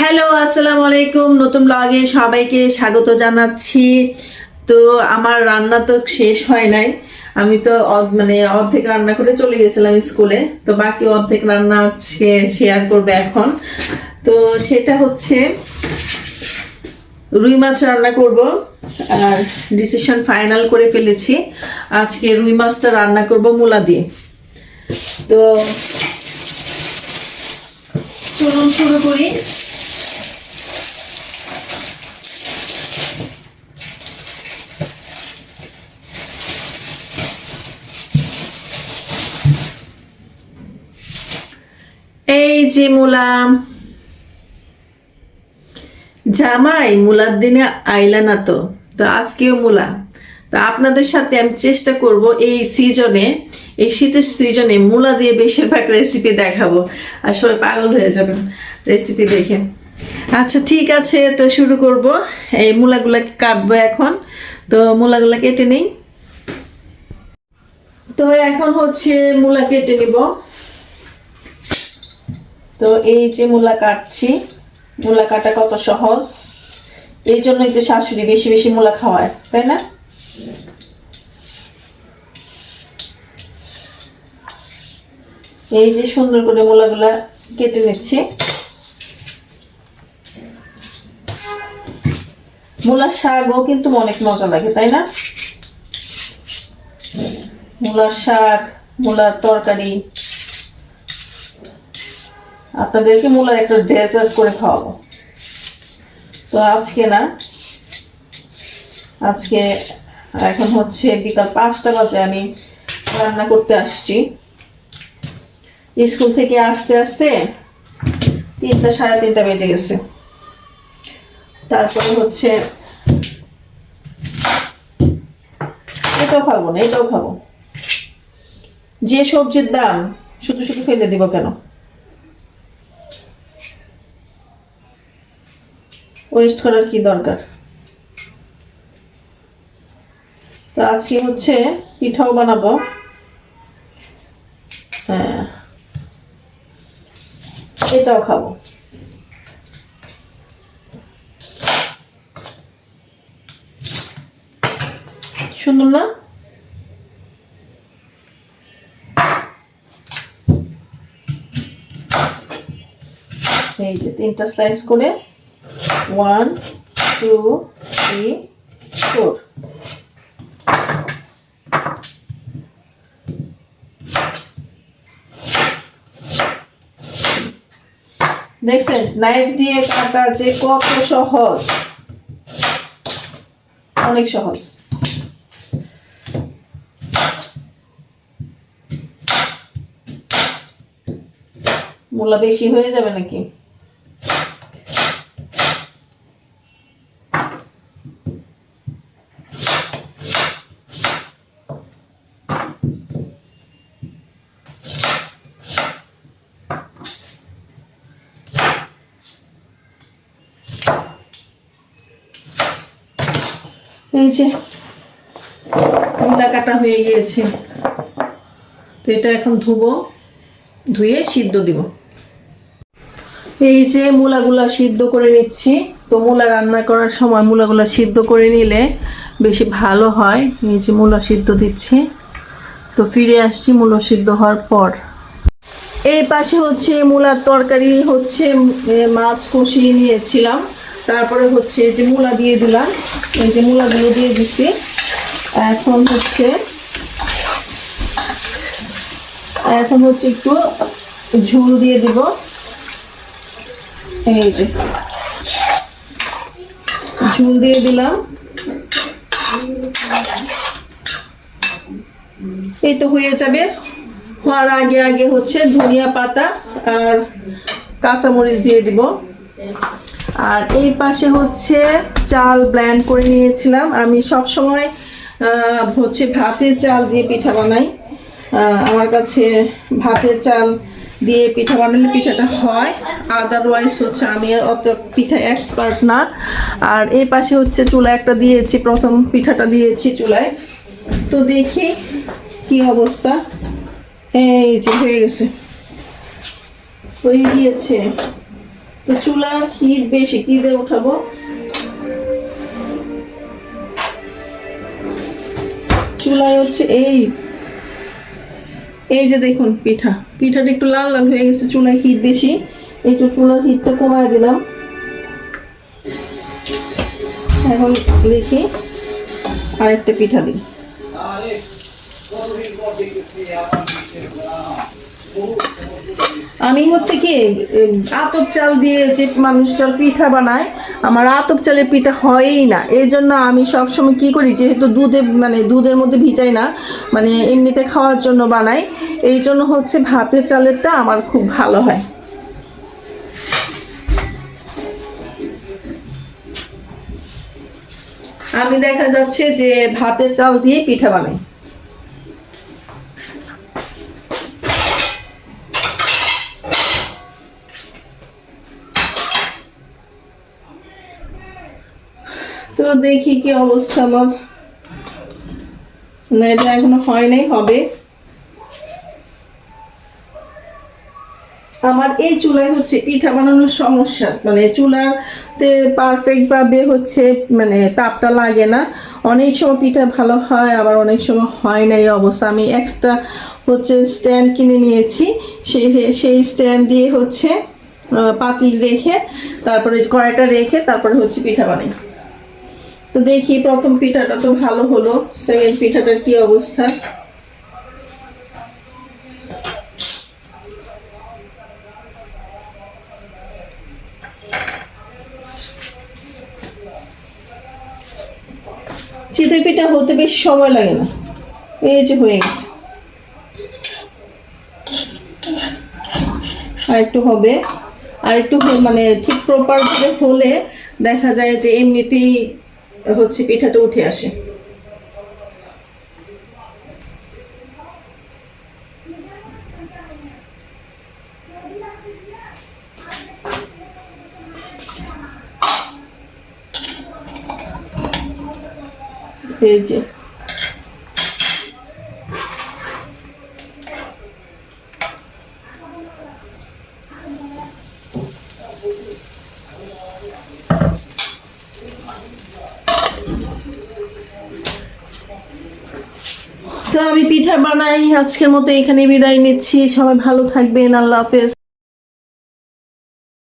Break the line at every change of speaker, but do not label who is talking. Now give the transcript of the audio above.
Hello, আসসালামু আলাইকুম। নতুন ব্লগে সবাইকে স্বাগত জানাচ্ছি। তো আমার রান্না তো শেষ হয় নাই। আমি তো মানে অর্ধেক রান্না করে চলে গেছিলাম স্কুলে তো বাকি অর্ধেক রান্না আজকে শেয়ার করবে এখন। তো সেটা হচ্ছে রুই মাছ রান্না করব। আর ডিসিশন ফাইনাল করে ফেলেছি। আজকে রুই মাছটা রান্না করব মূলা দিয়ে। তো চলুন শুরু করি এই যে মূলা জামাই, মূলার দিনে আইলা না তো। তো আজকেও মুলা। তো আপনাদের সাথে আমি চেষ্টা করব এই সিজনে এই শীতের সিজনে মুলা দিয়ে বেশিরভাগ রেসিপি দেখাবো। আর সবাই পাগল হয়ে যাবেন রেসিপি দেখে। আচ্ছা ঠিক আছে, তো শুরু করব। এই মূলাগুলা কাটবো এখন। তো মূলাগুলা কেটে নিই। তো এখন হচ্ছে মূলা কেটে নিব। তো এই যে মূলা কাটছি, মূলা কাটা কত সহজ? এই জন্যই তো শাশুড়ি বেশি বেশি মূলা খাওয়ায়, তাই না? এই যে সুন্দর করে মূলাগুলা কেটে নিচ্ছি। মূলার শাকও কিন্তু অনেক মজা লাগে, তাই না? মূলার শাক, মূলার তরকারি আপনাদেরকে মূলার একটা ডেজার্ট করে খাওয়াবো। তো আজকে না, আজকে এখন হচ্ছে বিকাল পাঁচটা বাজে, আমি রান্না করতে আসছি। স্কুল থেকে আসতে আসতে তিনটা, সাড়ে তিনটা বেজে গেছে। তারপরে হচ্ছে এটাও খাব না, এটাও খাব। যে সবজির দাম শুধু শুধু ফেলে দিব কেন? ওয়েস্ট করার কি দরকার? তো আজকে হচ্ছে পিঠাও বানাবো। হ্যাঁ। এটাও খাব। সুন্দর না? এই যে তিনটা স্লাইস করে ওয়ান টু থ্রি ফোর দেখছেন নাইফ দিয়ে কাটা যে কত সহজ? অনেক সহজ। মূলা বেশি হয়ে যাবে নাকি? এই যে কাটা হয়ে গিয়েছে। তো এটা এখন ধুবো, ধুয়ে সিদ্ধ দিব। এই যে মূলাগুলা সিদ্ধ করে নিচ্ছি। তো মূলা রান্না করার সময় মূলাগুলা সিদ্ধ করে নিলে বেশি ভালো হয়। এই যে মূলা সিদ্ধ দিচ্ছি। তো ফিরে আসছি মূলা সিদ্ধ হওয়ার পর। এই পাশে হচ্ছে মূলার তরকারি, হচ্ছে মাছ কষিয়ে নিয়েছিলাম। তারপরে হচ্ছে যে মূলা দিয়ে দিলাম। এই যে মূলাগুলো দিয়ে দিছি। এখন হচ্ছে এখন হচ্ছে একটু ঝোল দিয়ে দিব। এই যে, ঝোল দিয়ে দিলাম। এই তো হয়ে যাবে। হওয়ার আগে আগে হচ্ছে ধনিয়া পাতা আর কাঁচামরিচ দিয়ে দিব। আর এই পাশে হচ্ছে চাল ব্ল্যান্ড করে নিয়েছিলাম। আমি সব সময় হচ্ছে ভাতের চাল দিয়ে পিঠা বানাই। আমার কাছে ভাতের চাল দিয়ে পিঠা বানালে পিঠাটা হয়। আদারওয়াইজ হচ্ছে আমি অত পিঠা এক্সপার্ট না। আর এই পাশে হচ্ছে চুলা একটা দিয়েছি, প্রথম পিঠাটা দিয়েছি চুলায়। তো দেখি কি অবস্থা? এই যে হয়ে গেছে। হয়ে গিয়েছে। তো চুলার হিট বেশি, কি দিয়ে উঠাবো? চুলায় হচ্ছে এই। এই যে দেখুন, পিঠা। পিঠাটা একটু লাল লাল হয়ে গেছে, চুলায় হিট বেশি। একটু চুলার হিটটা কমায় দিলাম। এখন দেখি আরেকটা পিঠা দিই। আমি হচ্ছে কি আতপ চাল দিয়ে যে মানুষ চাল পিঠা বানায়, আমার আতপ চালের পিঠা হয়ই না। এই জন্য আমি সবসময় কি করি, যেহেতু দুধে মানে দুধের মধ্যে ভিজাই না মানে এমনিতে খাওয়ার জন্য বানাই, এই জন্য হচ্ছে ভাতের চালেরটা আমার খুব ভালো হয়। আমি দেখা যাচ্ছে যে ভাতের চাল দিয়ে পিঠা বানাই। তো দেখি কি অবস্থা আমার। না এটা এখনও হয় নাই, হবে। আমার এই চুলায় হচ্ছে পিঠা বানানোর সমস্যা। মানে চুলাতে পারফেক্ট ভাবে হচ্ছে মানে তাপটা লাগে না। অনেক সময় পিঠা ভালো হয়, আবার অনেক সময় হয় না এই অবস্থা। আমি এক্সট্রা হচ্ছে স্ট্যান্ড কিনে নিয়েছি। সেই সেই স্ট্যান্ড দিয়ে হচ্ছে পাতিল রেখে, তারপরে কড়াইটা রেখে তারপরে হচ্ছে পিঠা বানাই। তো দেখি প্রথম পিঠাটা তো ভালো হলো সেকেন্ড পিঠাটার কি অবস্থা? চিতই পিঠা হতে বেশি সময় লাগে না, এই যে হয়ে গেছে। আর একটু হবে, আর একটু মানে ঠিক প্রপারভাবে হলে দেখা যায় যে এমনিতেই হচ্ছে পিঠাটা উঠে আসে। এই যে তো আমি পিঠা বানাই আজকের মতো এখানে বিদায় নিচ্ছি। সবাই ভালো থাকবেন আল্লাহ হাফেজ।